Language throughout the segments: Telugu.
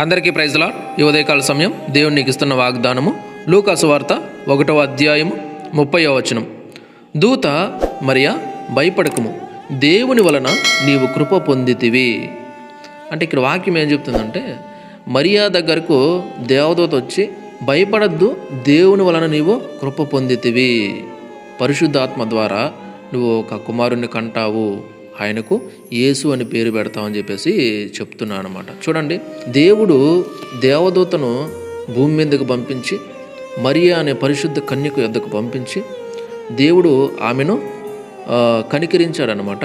అందరికీ ప్రైజ్లా ఈ ఉదయకాల సమయం దేవుడు ఇస్తున్న వాగ్దానము. లూకాసు వార్త ఒకటవ అధ్యాయము ముప్పయో వచనం. దూత మరియా భయపడకము. దేవుని వలన నీవు కృప పొందితివి. అంటే ఇక్కడ వాక్యం ఏం చెప్తుందంటే మరియా దగ్గరకు దేవదూత వచ్చి భయపడద్దు దేవుని వలన నీవు కృప పొందితివి. పరిశుద్ధాత్మ ద్వారా నువ్వు ఒక కుమారుణ్ణి కంటావు. ఆయనకు యేసు అని పేరు పెడతామని చెప్పేసి చెప్తున్నాను అనమాట చూడండి దేవుడు దేవదూతను భూమి మీదకు పంపించి మరియా అనే పరిశుద్ధ కన్యకు యొద్దకు పంపించి దేవుడు ఆమెను కనికరించాడనమాట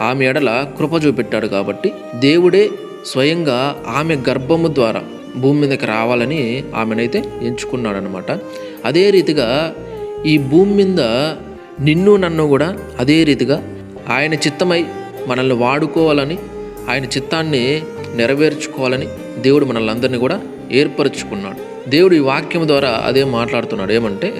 ఆమె ఎడల కృప చూపెట్టాడు కాబట్టి దేవుడే స్వయంగా ఆమె గర్భము ద్వారా భూమి మీదకి రావాలని ఆమెనైతే ఎంచుకున్నాడనమాట అదే రీతిగా ఈ భూమి మీద నిన్ను నన్ను కూడా అదే రీతిగా ఆయన చిత్తమై మనల్ని వాడుకోవాలని ఆయన చిత్తాన్ని నెరవేర్చుకోవాలని దేవుడు మనల్ని అందరినీ కూడా ఏర్పరచుకున్నాడు. దేవుడు ఈ వాక్యం ద్వారా అదే మాట్లాడుతున్నాడు. ఏమంటే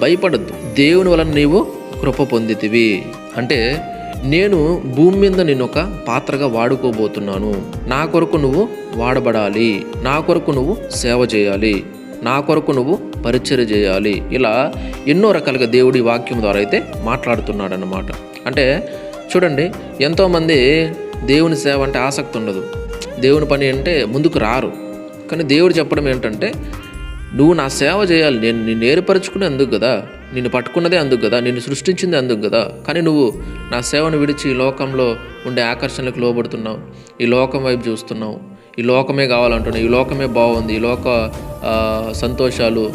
భయపడద్దు. దేవుని వలన నీవు కృప పొందితివి. అంటే నేను భూమి మీద నేను ఒక పాత్రగా వాడుకోబోతున్నాను. నా కొరకు నువ్వు వాడబడాలి. నా కొరకు నువ్వు సేవ చేయాలి. నా కొరకు నువ్వు పరిచయం చేయాలి. ఇలా ఎన్నో రకాలుగా దేవుడి వాక్యం ద్వారా అయితే మాట్లాడుతున్నాడు అన్నమాట అంటే చూడండి ఎంతోమంది దేవుని సేవ అంటే ఆసక్తి ఉండదు. దేవుని పని అంటే ముందుకు రారు. కానీ దేవుడు చెప్పడం ఏంటంటే నువ్వు నా సేవ చేయాలి. నేను నిన్ను ఏర్పరచుకునే అందుకు కదా. నిన్ను పట్టుకున్నదే అందుకు కదా. నిన్ను సృష్టించింది అందుకు కదా. కానీ నువ్వు నా సేవను విడిచి ఈ లోకంలో ఉండే ఆకర్షణలకు లోబడుతున్నావు. ఈ లోకం వైపు చూస్తున్నావు. ఈ లోకమే కావాలంటున్నావు. ఈ లోకమే బాగుంది. ఈ లోక సంతోషాలు.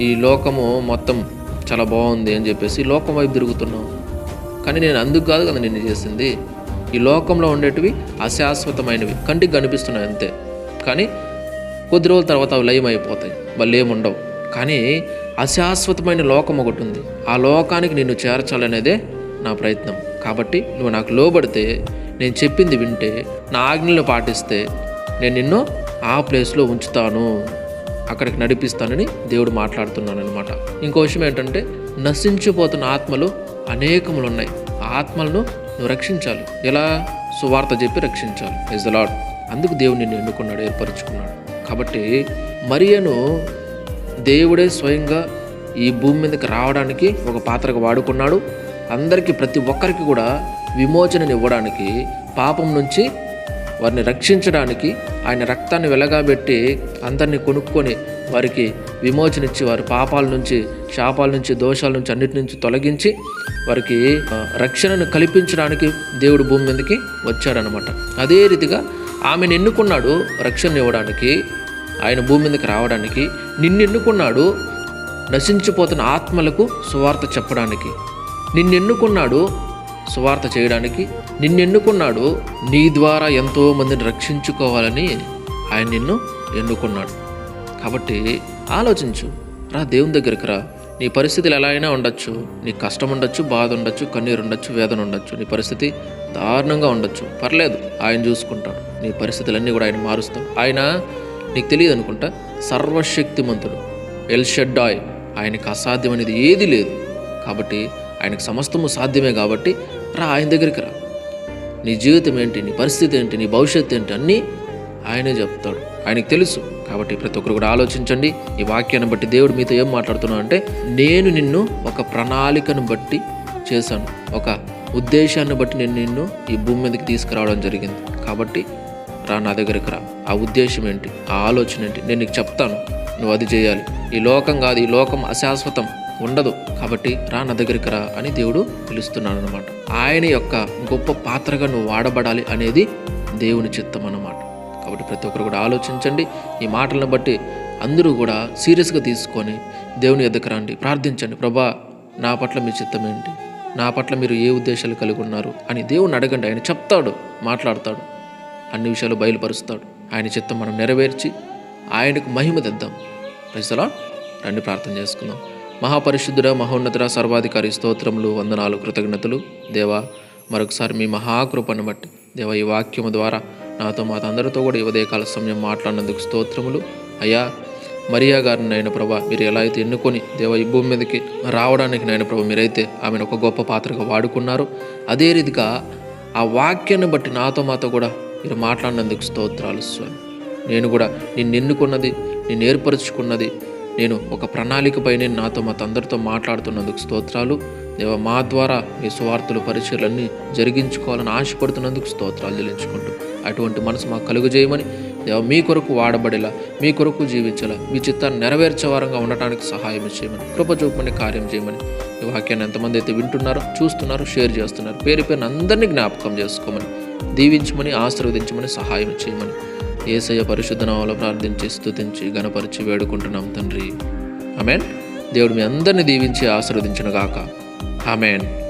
ఈ లోకము మొత్తం చాలా బాగుంది అని చెప్పేసి ఈ లోకం వైపు తిరుగుతున్నావు. కానీ నేను అందుకు కాదు కదా నిన్ను చేసింది. ఈ లోకంలో ఉండేటివి అశాశ్వతమైనవి. కంటికి కనిపిస్తున్నాయి అంతే. కానీ కొద్ది రోజుల తర్వాత అవి లయమైపోతాయి. వాళ్ళు ఏముండవు. కానీ అశాశ్వతమైన లోకం ఒకటి ఉంది. ఆ లోకానికి నిన్ను చేర్చాలనేదే నా ప్రయత్నం. కాబట్టి నువ్వు నాకు లోబడితే నేను చెప్పింది వింటే నా ఆజ్ఞలు పాటిస్తే నేను నిన్ను ఆ ప్లేస్లో ఉంచుతాను. అక్కడికి నడిపిస్తానని దేవుడు మాట్లాడుతున్నాను అనమాట ఇంకో విషయం ఏంటంటే నశించిపోతున్న ఆత్మలు అనేకములు ఉన్నాయి ఆత్మలను నువ్వు రక్షించాలి. ఎలా? సువార్త చెప్పి రక్షించాలి. ఇస్ ద లాడ్ అందుకు దేవుడు నిన్ను ఎన్నుకున్నాడు ఏర్పరచుకున్నాడు. కాబట్టి మరియను దేవుడే స్వయంగా ఈ భూమి మీదకి రావడానికి ఒక పాత్రగా వాడుకున్నాడు. అందరికీ ప్రతి ఒక్కరికి కూడా విమోచనని ఇవ్వడానికి పాపం నుంచి వారిని రక్షించడానికి ఆయన రక్తాన్ని వెలగాబెట్టి అందరినీ కొనుక్కొని వారికి విమోచన ఇచ్చి వారి పాపాల నుంచి శాపాల నుంచి దోషాల నుంచి అన్నిటి నుంచి తొలగించి వారికి రక్షణను కల్పించడానికి దేవుడు భూమి మీదకి వచ్చాడనమాట అదే రీతిగా ఆమెను ఎన్నుకున్నాడు రక్షణ ఇవ్వడానికి ఆయన భూమి మీదకి రావడానికి నిన్ను ఎన్నుకున్నాడు నశించిపోతున్న ఆత్మలకు సువార్త చెప్పడానికి. నిన్ను ఎన్నుకున్నాడు సువార్త చేయడానికి నిన్ను ఎన్నుకున్నాడు నీ ద్వారా ఎంతో మందిని రక్షించుకోవాలని ఆయన నిన్ను ఎన్నుకున్నాడు. కాబట్టి ఆలోచించు. రా దేవుని దగ్గరికి రా. నీ పరిస్థితులు ఎలా అయినా ఉండొచ్చు. నీ కష్టం ఉండొచ్చు బాధ ఉండొచ్చు కన్నీరు ఉండొచ్చు వేదన ఉండొచ్చు. నీ పరిస్థితి దారుణంగా ఉండొచ్చు. పర్లేదు ఆయన చూసుకుంటాడు. నీ పరిస్థితులన్నీ కూడా ఆయన మారుస్తాడు. ఆయన నీకు తెలియదు అనుకుంటా? సర్వశక్తిమంతుడు. ఎల్షెడ్డాయ్. ఆయనకు అసాధ్యం అనేది ఏది లేదు. కాబట్టి ఆయనకు సమస్తము సాధ్యమే కాబట్టి రా ఆయన దగ్గరికి రా. నీ జీవితం ఏంటి నీ పరిస్థితి ఏంటి నీ భవిష్యత్తు ఏంటి అన్నీ ఆయనే చెప్తాడు. ఆయనకు తెలుసు. కాబట్టి ప్రతి ఒక్కరు కూడా ఆలోచించండి. ఈ వాక్యాన్ని బట్టి దేవుడు మీతో ఏం మాట్లాడుతున్నాడు అంటే నేను నిన్ను ఒక ప్రణాళికను బట్టి చేశాను. ఒక ఉద్దేశాన్ని బట్టి నేను నిన్ను ఈ భూమి మీదకి తీసుకురావడం జరిగింది. కాబట్టి రా నా దగ్గరికి రా. ఆ ఉద్దేశం ఏంటి? ఆ ఆలోచన ఏంటి? నేను నీకు చెప్తాను. నువ్వు అది చేయాలి. ఈ లోకం కాదు ఈ లోకం అశాశ్వతం. ఉండదు. కాబట్టి రా నా దగ్గరికి రా అని దేవుడు పిలుస్తున్నాడు అనమాట ఆయన యొక్క గొప్ప పాత్రగా నువ్వు వాడబడాలి అనేది దేవుని చిత్తం అన్నమాట. కాబట్టి ప్రతి ఒక్కరు కూడా ఆలోచించండి. ఈ మాటలను బట్టి అందరూ కూడా సీరియస్గా తీసుకొని దేవుని ఎద్దకు రండి. ప్రార్థించండి. ప్రభా నా పట్ల మీ చిత్తం ఏంటి? నా పట్ల మీరు ఏ ఉద్దేశాలు కలిగి ఉన్నారు? అని దేవుని అడగండి. ఆయన చెప్తాడు మాట్లాడతాడు అన్ని విషయాలు బయలుపరుస్తాడు. ఆయన చిత్తం మనం నెరవేర్చి ఆయనకు మహిమ తెద్దాం. ప్రజలా రండి ప్రార్థన చేసుకుందాం. మహాపరిశుద్ధుడ మహోన్నతుడ సర్వాధికారి స్తోత్రములు వందనాలు కృతజ్ఞతలు. దేవా మరొకసారి మీ మహాకృపను బట్టి దేవ ఈ వాక్యము ద్వారా నాతో మా అందరితో కూడా ఈ కాల సమయం మాట్లాడినందుకు స్తోత్రములు. అయ్యా మరియా గారిని నాయన ప్రభా మీరు ఎలా అయితే ఎన్నుకొని దేవ ఈ భూమి మీదకి రావడానికి నాయన ప్రభా మీరైతే ఆమెను ఒక గొప్ప పాత్రగా వాడుకున్నారు అదే రీతిగా ఆ వాక్యాన్ని బట్టి నాతో మాతో కూడా మీరు మాట్లాడినందుకు స్తోత్రాలు స్వామి. నేను కూడా నిన్ను ఎన్నుకున్నది నేను ఏర్పరచుకున్నది నేను ఒక ప్రణాళికపై నేను నాతో మా తందరితో మాట్లాడుతున్నందుకు స్తోత్రాలు. దేవ మా ద్వారా మీ సువార్తలు పరిచయలన్నీ జరిగించుకోవాలని ఆశపడుతున్నందుకు స్తోత్రాలు చెల్లించుకుంటూ అటువంటి మనసు మాకు కలుగజేయమని దేవ మీ కొరకు వాడబడేలా మీ కొరకు జీవించేలా మీ చిత్తాన్ని నెరవేర్చే వారంగా ఉండటానికి సహాయం చేయమని కృప చూపమని కార్యం చేయమని ఈ వాక్యాన్ని ఎంతమంది అయితే వింటున్నారో చూస్తున్నారో షేర్ చేస్తున్నారు పేరు పేరున అందరినీ జ్ఞాపకం చేసుకోమని దీవించమని ఆశీర్వదించమని సహాయం చేయమని ఏసయ్య పరిశుద్ధ ప్రార్థించి స్థుతించి గణపరిచి వేడుకుంటున్నాం తండ్రి. ఆమెన్. దేవుడు మీ అందరిని దీవించి ఆశీర్వదించిన గాక ఆమెన్.